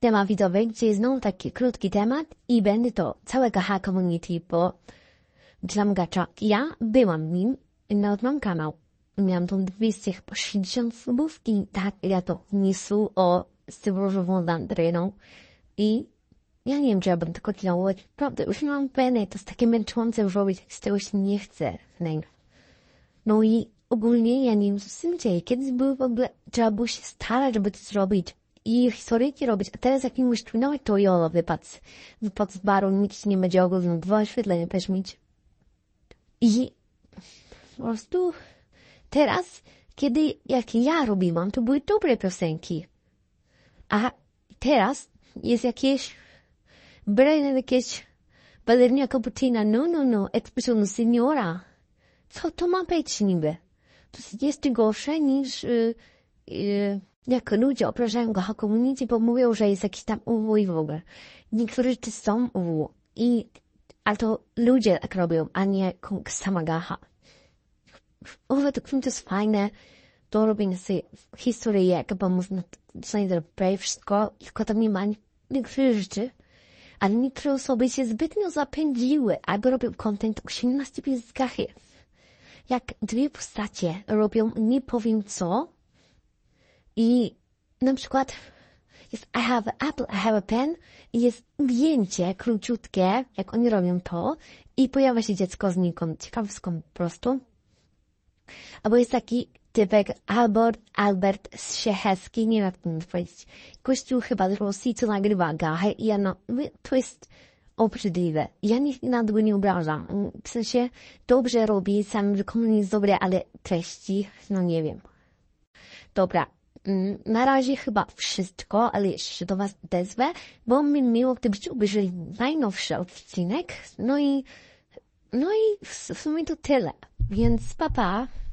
temat widzowy, gdzie znowu taki krótki temat i będzie to całego H Community, bo dla mgacza ja byłam nim i nawet mam kanał. Miałam tam 260 subów i tak ja to nisu o stybrową landryną i ja nie wiem, czy ja będę tylko kontynuować. Prawda, już nie mam peny, to jest takie męczące robić, z tego się nie chce. Nie. No i ogólnie ja nie wiem, co z tym dzieje. Kiedyś było w ogóle, trzeba było się starać, żeby to zrobić i historyjki robić, a teraz jak mi mówisz, no to jolo, wypadł, wypadł z baru, nikt nie będzie oglądał, dwa oświetlenia też mieć. I po prostu teraz, kiedy jak ja robiłam, to były dobre piosenki. A teraz jest jakieś brane jakieś balernia cappuccina, no, no, no, espresso signora. Co to ma być niby? To jest gorsze niż y, y, jak ludzie obrażają go community, bo mówią, że jest jakiś tam UW i w ogóle. Niektórzy rzeczy są UW. I, ale to ludzie tak robią, a nie sama gacha. Uwe, to to jest fajne do robienia sobie historyjek, bo można znajdować wszystko, tylko tam nie ma niektórych rzeczy. Ale niektóre osoby się zbytnio zapędziły, aby robią content o 18 z gachy. Jak dwie postacie robią nie powiem co, i na przykład jest I have an apple, I have a pen i jest ujęcie króciutkie, jak oni robią to i pojawia się dziecko znikąd, ciekawsko po prostu. Albo jest taki typek Albert, Albert Sziechecki, nie wiem jak to powiedzieć. Kościół chyba z Rosji, co nagrywa gachę i ja no, to jest obrzydliwe. Ja nikt na tego nie obrażam. W sensie dobrze robi, sam wykonanie jest dobre, ale treści, no nie wiem. Dobra, na razie chyba wszystko, ale jeszcze do Was odezwę, bo mi miło, gdybyście obejrzeli najnowszy odcinek. No i, no i w sumie to tyle. Więc papa. Pa.